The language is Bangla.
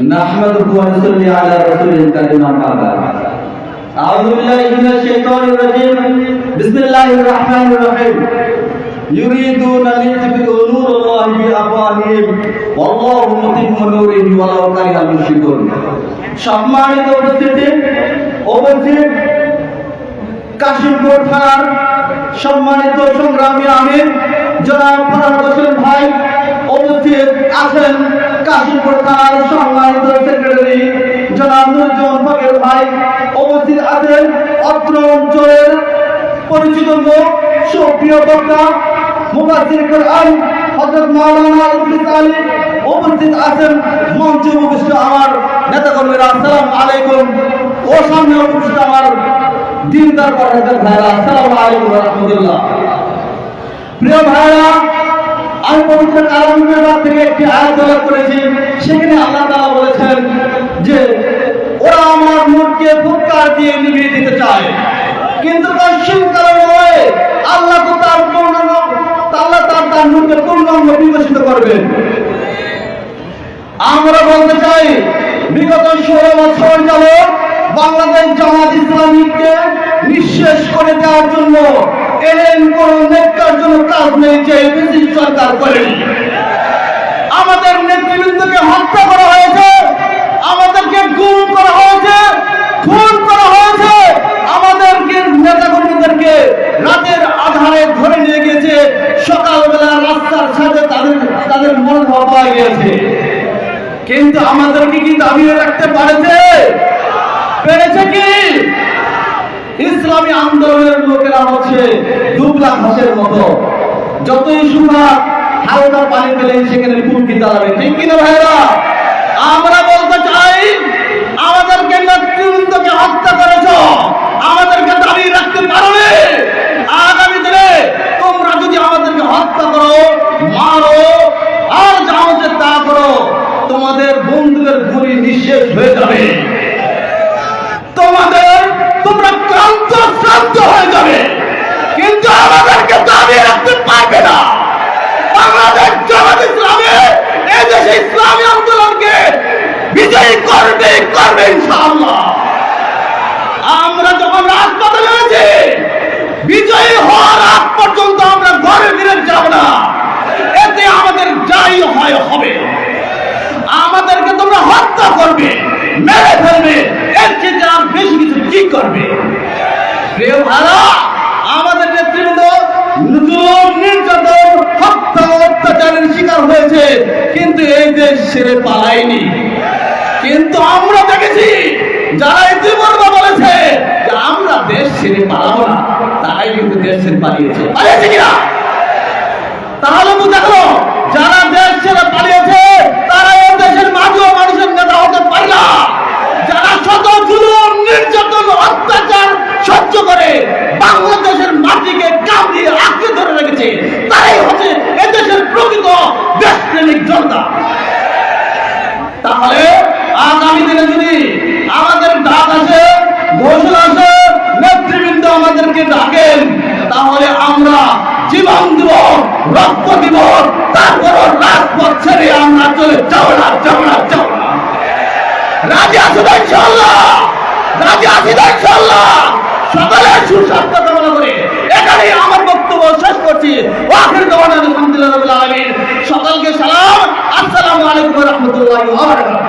نحمده ونصلي على رسول الكريم أما بعد أعوذ بالله من الشيطان الرجيم بسم الله الرحمن الرحيم يريدون ليطفئوا نور الله بأفواههم والله متم نوره ولو كره المشركون সম্মানিত উপস্থিতি উপস্থিত কাশিমপুর থানার সম্মানিত সংগ্রামী আমির জনাব ফরাদ হোসেন ভাই উপস্থিত আছেন কাশিমপুর থানার সম্মানিত সেক্রেটারি জনাব নুরজন ফকির ভাই উপস্থিত আছেন অত্র অঞ্চলের পরিচিত লোক সুপ্রিয় বক্তা, মুফাসসির কোরআন হযরত মাওলানা ইদ্রিস আলী উপস্থিত আছেন মঞ্চে উপস্থিত আমার নেতাকর্মীরা। আসসালামু আলাইকুম। ও সামনে উপস্থিত আমার দিনদার পড়াতের ভাইরা। আসসালামু আলাইকুম রাহমাতুল্লাহ। প্রিয় ভাইরা আমি পবিত্র কালামের থেকে একটি আয়াত তেলাওয়াত করেছি সেখানে আল্লাহ তাআলা বলেছেন যে, ওরা আমার নূরকে ফুৎকার দিয়ে নিভিয়ে দিতে চায়। কিন্তু পশ্চিম কালের নয়, আল্লাহ তো তার পূর্ণাঙ্গ আল্লাহ তার তার নূরকে পূর্ণাঙ্গ বিকশিত করবেন। আমরা বলতে চাই, বিগত ষোলো বছর যাবৎ বাংলাদেশ জামাত ইসলামীকে নিঃশেষ করে দেওয়ার জন্য এলেন কোন নেতার জন্য কাজ নেই, যে ব্রিটিশ সরকার করেনি। আমাদের নেতৃবৃন্দকে হত্যা করা হয়েছে, আমাদেরকে গুম করা হয়েছে, খুন করা হয়েছে। আমাদেরকে নেতা কর্মীদেরকে রাতের আধারে ধরে নিয়ে গিয়েছে, সকালবেলা রাস্তার সাথে তাদের তাদের মনোভাব পাওয়া গিয়েছে। কিন্তু আমাদেরকে কি দাবিয়ে রাখতে পারেছে? পেরেছে কি? ইসলামী আন্দোলনের লোকেরা হচ্ছে দুবলা ঘাসের মতো। যতই সুখা হালকা পানি পেলে সেখানে ফুলকি দাঁড়াবে ঠিক কিনা ভাইরা আমরা বলতে চাই, আমাদেরকে নেতৃবৃন্দকে হত্যা করেছ, আমাদেরকে দাঁড়িয়ে রাখতে পারবে আগামী দিনে তোমরা যদি আমাদেরকে হত্যা করো, মারো, আর যা হচ্ছে তা করো, তোমাদের বন্ধুদের গুলি নিঃশেষ হয়ে যাবে তোমাদের শ্রান্ত হয়ে যাবে। কিন্তু আমাদেরকে দাবিয়ে রাখতে পারবে না। বাংলাদেশ ইসলামে ইসলামী আন্দোলনকে বিজয়ী করবে করবে ইনশাআল্লাহ। আমরা যখন বিজয়ী হওয়ার আগ পর্যন্ত আমরা ঘরে ফিরে যাব না। এতে আমাদের যাই হয়, হবে। আমাদেরকে তোমরা হত্যা করবে, মেরে ফেলবে, এর থেকে আর বেশি কিছু কি করবে? আমাদের নেতৃবৃন্দ জুলুম, নির্যাতন হত্যা অত্যাচারের শিকার হয়েছে। কিন্তু এই দেশ ছেড়ে পালায়নি। কিন্তু আমরা দেখেছি যারা ইতিপূর্বে বলেছে আমরা দেশ ছেড়ে পালাবো না তারাই কিন্তু দেশ ছেড়ে পালিয়েছে। পালিয়েছে কিনা? তাহলে বুঝা গেল যারা দেশ ছেড়ে পালিয়েছে তারা এই দেশের মাঝেও মানুষের নেতা হতে পারে না যারা শত জুলুম নির্যাতন অত্যাচার সহ্য করে বাংলাদেশের মাটিকে কামড়িয়ে আঁকড়ে ধরে রেখেছে তারাই হচ্ছে এদেশের প্রকৃত দেশপ্রেমিক জনতা তাহলে আগামী দিনে যদি আমাদের ডাক আসে ঘোষণা আসে নেতৃবৃন্দ আমাদেরকে ডাকেন তাহলে আমরা জীবন দিব রক্ত দিব তারপর রাজপথ ছেড়ে আমরা চলে যাও না যাও না যাও না। রাজি আছো তো ইনশাআল্লাহ? রাজি আছি তো ইনশাআল্লাহ। সকলের সুস্বাস্থ্য কামনা করে এখানেই আমার বক্তব্য শেষ করছি। ওয়াখির দাওয়ানা আলহামদুলিল্লাহ সকলকে সালাম। আসসালামু আলাইকুম ওয়া রাহমাতুল্লাহি ওয়া বারাকাতুহু।